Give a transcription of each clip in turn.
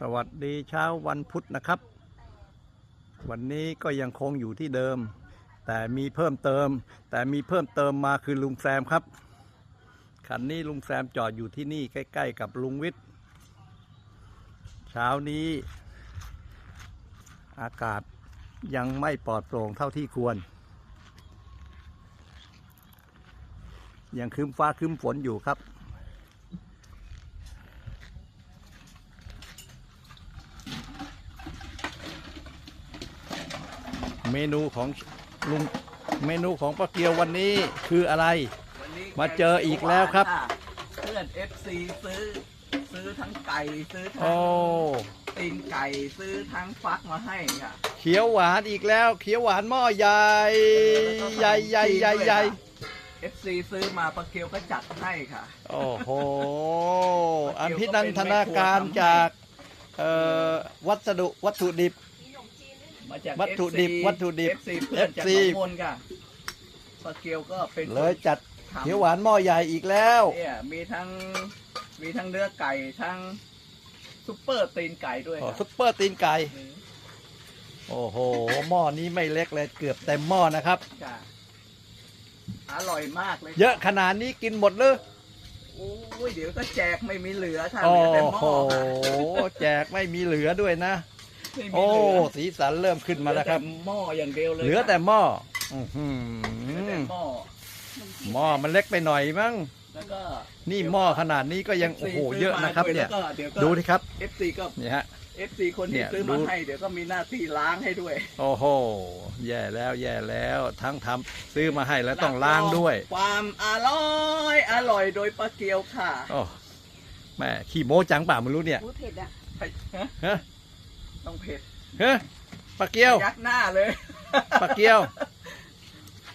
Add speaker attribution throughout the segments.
Speaker 1: สวัสดีเช้าวันพุธนะครับ วันนี้ก็ยังคงอยู่ที่เดิม แต่มีเพิ่มเติม แต่มีเพิ่มเติมมาคือลุงแซมครับ คันนี้ลุงแซมจอดอยู่ที่นี่ใกล้ๆกับลุงวิทย์เช้านี้ อากาศยังไม่ปลอดโปร่งเท่าที่ควร ยังครึ้มฟ้าครึ้มฝนอยู่ครับ เมนูของลุงเมนูของป้าเกียววันนี้คืออะไร
Speaker 2: วันนี้
Speaker 1: มาเจออีกแล้วครับ
Speaker 2: เพื่อน FC ซื้อ ซื้อทั้งไก่ซื้อทั้
Speaker 1: โอ้
Speaker 2: งตีนไก่ซื้อทั้งฟักมาให้ค่ะ
Speaker 1: เขียวหวานอีกแล้ว เขียวหวานหม้อใหญ่ใหญ่ใหญ่ใหญ่ใหญ่
Speaker 2: FC ซื้อมาปลาเกียวก็จัดให้ค่ะ
Speaker 1: โอ้โห อันพินันทนาการจากเอ่อวัสดุวัตถุดิบ
Speaker 2: มาจาก
Speaker 1: วัตถุดิบ
Speaker 2: FC
Speaker 1: วัตถุดิบ
Speaker 2: FC เพื่อนจาก
Speaker 1: FC
Speaker 2: น้องมนค่ะปลาเกียวก็เป็น
Speaker 1: เลยจัด
Speaker 2: ทำ
Speaker 1: เขียวหวานหม้อใหญ่อีกแล้ว
Speaker 2: เนี่ยมีทั้งมีทั้งเนื้อไก่ทั้งซุปเปอร์ตีนไก่ด้วย
Speaker 1: อ๋อ
Speaker 2: ค่ะ
Speaker 1: ซุปเปอร์ตีนไก่
Speaker 2: อืม
Speaker 1: โอ้โห หม้อนี้ไม่เล็กเลยเกือบเต็มหม้อนะครับ
Speaker 2: ค่ะอร่อยมากเลย
Speaker 1: เยอะขนาดนี้กินหมดหรือ
Speaker 2: โอ้ยเดี๋ยวก็แจกไม่มีเหลือค่ะ
Speaker 1: โอ้
Speaker 2: เหลือแต่ห
Speaker 1: โห
Speaker 2: ม้อค่ะ
Speaker 1: แจกไม่มีเหลือด้วยนะ
Speaker 2: ไม่มี
Speaker 1: โอ้
Speaker 2: เหลือ
Speaker 1: สีสันเริ่มขึ้นมาแล้วครับ
Speaker 2: เหอต่หม้ออย่างเดียวเลย
Speaker 1: เหลือแต่หม้ออื้อหือ
Speaker 2: เหลือแต่หม้อ
Speaker 1: หม้อมันเล็กไปหน่อยมั้ง
Speaker 2: แล้วก็
Speaker 1: นี่หม้อขนาดนี้ก็ยังโอ้โหเยอะนะครับเนี่ย
Speaker 2: แล้วก็เดี๋ยวก็
Speaker 1: ดูดิครับ
Speaker 2: FC ก็
Speaker 1: นี่ฮะ
Speaker 2: FC คน
Speaker 1: เนี่
Speaker 2: ที่
Speaker 1: ย
Speaker 2: ซื้อ
Speaker 1: ดู
Speaker 2: มาให้เดี๋ยวก็มีหน้าที่ล้างให้ด้วย
Speaker 1: โอ้โห แย่แล้วแย่แล้วทั้งทำซื้อมาให้แล้วต้องล้างด้วย
Speaker 2: ความอร่อยอร่อยโดยปลาเกียวค่ะ
Speaker 1: โอ้แม่ขี้โม้จังป่าไม่รู้เนี่ย
Speaker 3: พูดเผ็ดอะ
Speaker 2: ฮะ
Speaker 1: ฮะ
Speaker 2: ต้องเผ็ด
Speaker 1: เฮ้ยปลาเกียว
Speaker 2: ยักหน้าเลย
Speaker 1: ปลาเกียว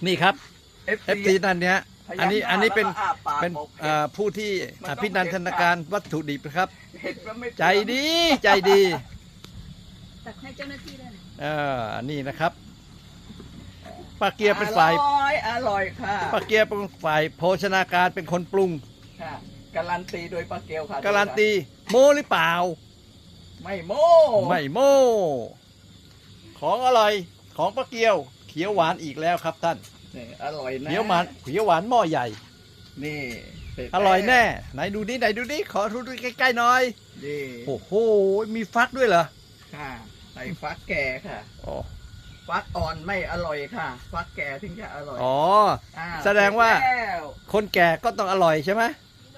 Speaker 1: นี่ครับ
Speaker 2: FC
Speaker 1: เอฟซีนั่นเนี้ย
Speaker 2: พยัก
Speaker 1: อันนี้
Speaker 2: หา
Speaker 1: อันนี้เป็น
Speaker 2: แล้วก็อ้าปาก
Speaker 1: เป็น
Speaker 2: บอกผ็ด
Speaker 1: อ่าผู้ที่
Speaker 2: มัน
Speaker 1: อ
Speaker 2: ต้อง
Speaker 1: ภินันทนาการวัตถุดิบนะครับ
Speaker 2: เผ็ดแล้วไม่
Speaker 1: ใจดีใจดี
Speaker 3: ตักให้เจ้าหน้าที่ด้วยนะ
Speaker 1: เออนี่นะครับป้าเกียร์เป็นฝ่าย
Speaker 2: อร่อยอร่อยค่ะ
Speaker 1: ป้าเกียร์เป็นฝ่ายโภชนาการเป็นคนปรุง
Speaker 2: ค่ะการันตีโดยปลาเกียวค่ะ
Speaker 1: การันตีโมหรือเปล่า
Speaker 2: ไม่โม้
Speaker 1: ไม่โมของอร่อยของป้าเกียว เขียวหวานอีกแล้วครับท่าน
Speaker 2: นี่อร่อยนะ
Speaker 1: เขียวหวานเขียวหวานหม้อใหญ่
Speaker 2: นี่เสจ
Speaker 1: อร่อยแน่ไหนดูนี่ไหนดูนี่ขอดูใกล้ๆหน่อย
Speaker 2: นี่
Speaker 1: โอ้โหมีฟักด้วยเหรอ
Speaker 2: ค่ะใส่ฟักแก่ค่ะ
Speaker 1: อ๋อ
Speaker 2: ฟักอ่อนไม่อร่อยค่ะ ฟักแก่ถึงจะอร่อย
Speaker 1: อ๋อาแสดงว่า
Speaker 2: เสร็จแล้ว
Speaker 1: คนแก่ก็ต้องอร่อยใช่ไหม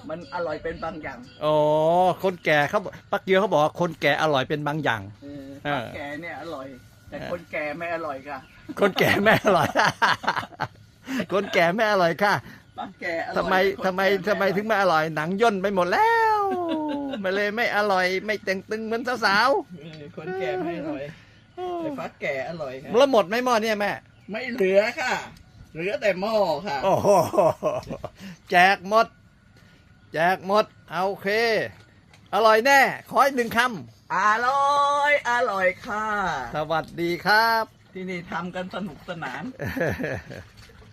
Speaker 2: มันอร่อยเป็นบางอย่าง
Speaker 1: อ๋อคนแก่เขาบอกป้าเกียวเขาบอกว่าคนแก่อร่อยเป็นบางอย่าง
Speaker 2: เออ
Speaker 1: เออ
Speaker 2: ฟักแก่เนี่ยอร่อย แต่คนแก่ไม่อร่อยค่ะ
Speaker 1: คนแก่ไม่อร่อย คนแก่ไม่อร่อยค่ะ
Speaker 2: ฟักแก่อร่อย
Speaker 1: ทำไม
Speaker 2: คน
Speaker 1: ทำไม
Speaker 2: แก่
Speaker 1: ทำไมถึงไม่อร่อยหนังย่นไปหมดแล้วไม่เลยไม่อร่อย ไม่เต่งตึงเหมือนสาว
Speaker 2: เออคนแก่ไม่อร่อยแต่ฟักแก่อร่อยค่ะ
Speaker 1: ๆแล้วหมดไหมหม้อเนี่ยแม่
Speaker 2: ไม่เหลือค่ะ เหลือแต่หม้อค่ะ
Speaker 1: โอ้โหแจกหมด แจกหมดเอาโอเค อร่อยแน่ ขออีกหนึ่งค
Speaker 2: อร่อย อร่อยค่ะำ
Speaker 1: สวัสดีครับ
Speaker 2: ที่นี่ทำกันสนุกสนาน